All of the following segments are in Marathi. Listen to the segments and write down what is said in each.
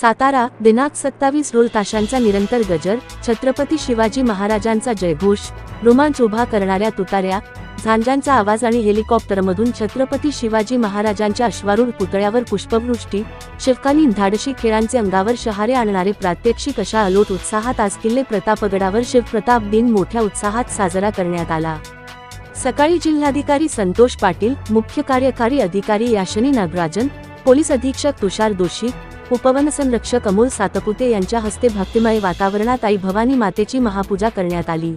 सातारा दिनांक सत्तावीस ढोल ताशांचा निरंतर गजर छत्रपती शिवाजी महाराजांचा जयघोष रोमांच उभा करणाऱ्या तुताऱ्या झांजांचा आवाज आणि हेलिकॉप्टरमधून छत्रपती शिवाजी महाराजांच्या अश्वारूढ पुतळ्यावर पुष्पवृष्टी शिवकालीन धाडशी खेळांचे अंगावर शहारे आणणारे प्रात्यक्षिक अशा अलोट उत्साहात आज किल्ले प्रतापगडावर शिवप्रताप दिन मोठ्या उत्साहात साजरा करण्यात आला. सकाळी जिल्हाधिकारी संतोष पाटील मुख्य कार्यकारी अधिकारी याशनी नागराजन पोलीस अधीक्षक तुषार दोशी उपवन संरक्षक अमोल सातपुते यांच्या हस्ते भक्तिमय वातावरणात आई भवानी मातेची महापूजा करण्यात आली.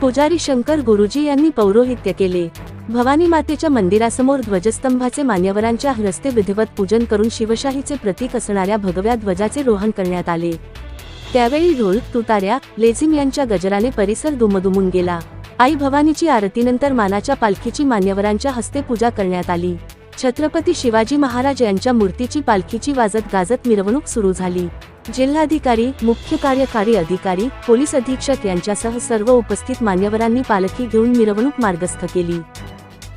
पुजारी शंकर गुरुजी यांनी पौरोहित्य केले. भवानी मातेच्या मंदिरासमोर ध्वजस्तंभाचे मान्यवरांच्या हस्ते विधिवत पूजन करून शिवशाहीचे प्रतीक असणाऱ्या भगव्या ध्वजाचे रोहन करण्यात आले. त्यावेळी ढोल तुतार्या लेझिम यांच्या गजराने परिसर दुमदुमून गेला. आई भवानीची आरतीनंतर मानाच्या पालखीची मान्यवरांच्या हस्ते पूजा करण्यात आली. छत्रपती शिवाजी महाराज यांच्या मूर्तीची पालखीची वाजत गाजत मिरवणूक सुरू झाली. जिल्हाधिकारी मुख्य कार्यकारी अधिकारी पोलीस अधीक्षक यांच्यासह सर्व उपस्थित मान्यवरांनी पालखी घेऊन मिरवणूक मार्गस्थ केली.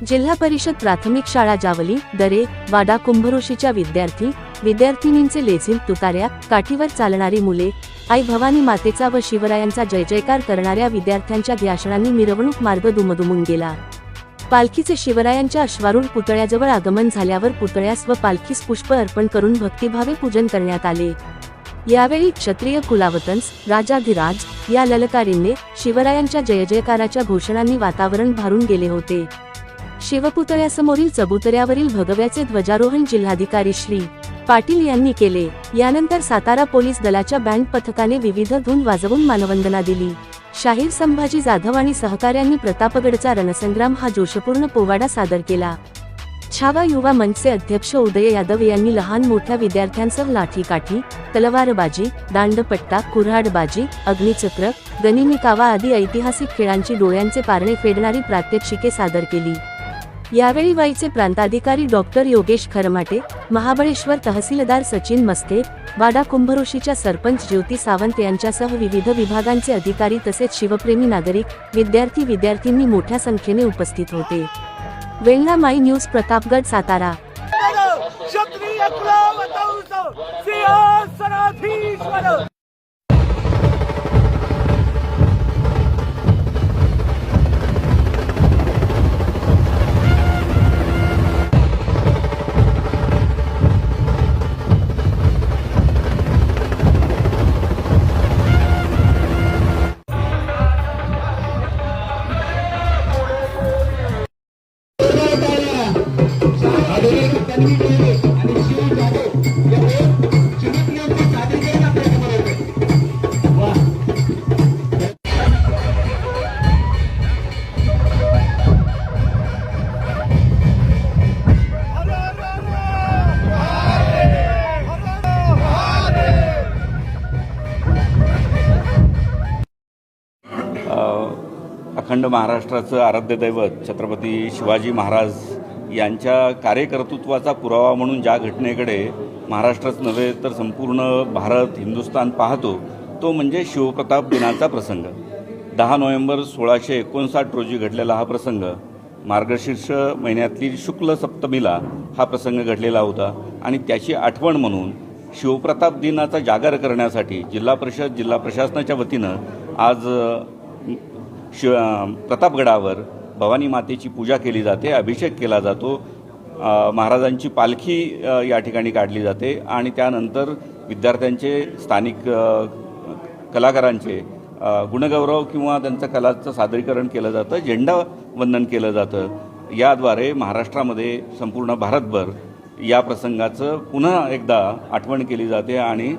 जिल्हा परिषद प्राथमिक शाळा जावली दरे वाडा कुंभरोशीच्या विद्यार्थी विद्यार्थिनींचे लेझिम तुतार्या काठीवर चालणारी मुले आई भवानी मातेचा व शिवरायांचा जय जयकार करणाऱ्या विद्यार्थ्यांच्या ध्यासणांनी मिरवणूक मार्ग दुमदुमून गेला. पालखीचे शिवरायांच्या अश्वारूढ पुतळ्याजवळ आगमन झाल्यावर पुतळ्यास व पालखीस पुष्प अर्पण करून भक्तिभावे पूजन करण्यात आले. यावेळी क्षत्रिय कुलावतंस राजाधिराज या ललकारींनी शिवरायांच्या जय जयकाराच्या घोषणांनी वातावरण भारून गेले होते. शिवपुतळ्यासमोरील चबुतऱ्यावरील भगव्याचे ध्वजारोहण जिल्हाधिकारी श्री. पाटील यांनी केले. यानंतर सातारा पोलीस दलाच्या बँड पथकाने विविध धून वाजवून मानवंदना दिली. शाहीर संभाजी जाधव आणि सहकाऱ्यांनी प्रतापगडचा रणसंग्राम हा जोशपूर्ण पोवाडा सादर केला. छावा युवा मंचचे अध्यक्ष उदय यादव यांनी लहान मोठ्या विद्यार्थ्यांसह लाठीकाठी तलवारबाजी दांडपट्टा कुऱ्हाडबाजी अग्निचक्र गनिमी कावा आदी ऐतिहासिक खेळांची डोळ्यांचे पारणे फेडणारी प्रात्यक्षिके सादर केली. यावेळी वाईचे प्रांताधिकारी डॉक्टर योगेश खरमाटे महाबळेश्वर तहसीलदार सचिन मस्के वाडा कुंभरोशीच्या सरपंच ज्योती सावंत यांच्यासह विविध विभागांचे अधिकारी तसेच शिवप्रेमी नागरिक विद्यार्थी विद्यार्थींनी मोठ्या संख्येने उपस्थित होते. वेळला माई न्यूज प्रतापगड सातारा. अखंड महाराष्ट्राचं आराध्य दैवत छत्रपती शिवाजी महाराज यांच्या कार्यकर्तृत्वाचा पुरावा म्हणून ज्या घटनेकडे महाराष्ट्रच नव्हे तर संपूर्ण भारत हिंदुस्थान पाहतो तो म्हणजे शिवप्रताप दिनाचा प्रसंग. दहा नोव्हेंबर सोळाशे एकोणसाठ रोजी घडलेला हा प्रसंग. मार्गशीर्ष महिन्यातली शुक्ल सप्तमीला हा प्रसंग घडलेला होता आणि त्याची आठवण म्हणून शिवप्रताप दिनाचा जागर करण्यासाठी जिल्हा परिषद जिल्हा प्रशासनाच्या वतीनं आज शिव प्रतापगडावर भवानी मातेची पूजा केली जाते अभिषेक केला जातो. महाराजांची पालखी या ठिकाणी काढली जाते आणि त्यानंतर विद्यार्थ्यांचे स्थानिक कलाकारांचे गुणगौरव किंवा त्यांचं कलाचं सादरीकरण केलं जातं झेंडा वंदन केलं जातं. याद्वारे महाराष्ट्रामध्ये संपूर्ण भारतभर या प्रसंगाचं पुन्हा एकदा आठवण केली जाते आणि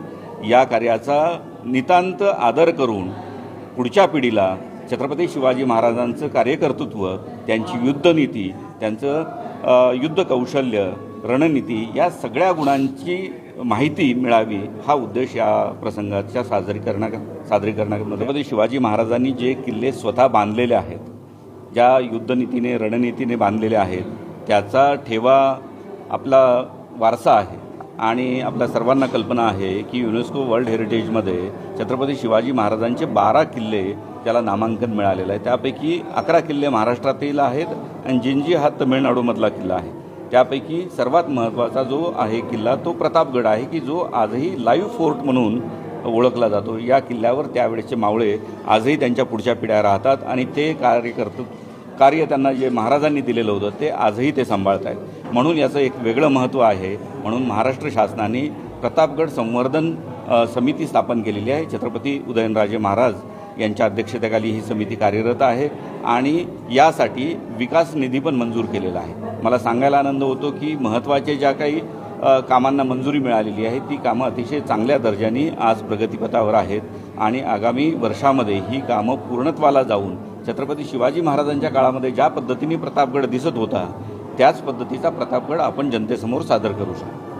या कार्याचा नितांत आदर करून पुढच्या पिढीला छत्रपती शिवाजी महाराजांचं कार्यकर्तृत्व त्यांची युद्धनीती त्यांचं युद्ध कौशल्य रणनीती या सगळ्या गुणांची माहिती मिळावी हा उद्देश या प्रसंगाच्या सादरीकरणा सादरीकरणामध्ये छत्रपती शिवाजी महाराजांनी जे किल्ले स्वतः बांधलेले आहेत ज्या युद्धनीतीने रणनीतीने बांधलेले आहेत त्याचा ठेवा आपला वारसा आहे आणि आपल्या सर्वांना कल्पना आहे की युनेस्को वर्ल्ड हेरिटेजमध्ये छत्रपती शिवाजी महाराजांचे बारा किल्ले त्याला नामांकन मिळालेलं आहे. त्यापैकी अकरा किल्ले महाराष्ट्रातील आहेत आणि जिंजी हा तमिळनाडूमधला किल्ला आहे. त्यापैकी सर्वात महत्त्वाचा जो आहे किल्ला तो प्रतापगड आहे की जो आजही लाईव्ह फोर्ट म्हणून ओळखला जातो. या किल्ल्यावर त्यावेळेचे मावळे आजही त्यांच्या पुढच्या पिढ्या राहतात आणि ते कार्य करतात कार्य त्यांना जे महाराजांनी दिलेलं होतं ते आजही ते सांभाळत आहेत म्हणून याचं एक वेगळं महत्त्व आहे. म्हणून महाराष्ट्र शासनाने प्रतापगड संवर्धन समिती स्थापन केलेली आहे. छत्रपती उदयनराजे महाराज यांच्या अध्यक्षतेखाली ही समिती कार्यरत आहे आणि यासाठी विकास निधी पण मंजूर केलेला आहे. मला सांगायला आनंद होतो की महत्त्वाचे ज्या काही कामांना मंजुरी मिळालेली आहे ती कामं अतिशय चांगल्या दर्जाने आज प्रगतीपथावर आहेत आणि आगामी वर्षामध्ये ही कामं पूर्णत्वाला जाऊन छत्रपती शिवाजी महाराजांच्या काळामध्ये ज्या पद्धतीने प्रतापगड दिसत होता त्याच पद्धतीचा प्रतापगड आपण जनतेसमोर सादर करू शकतो.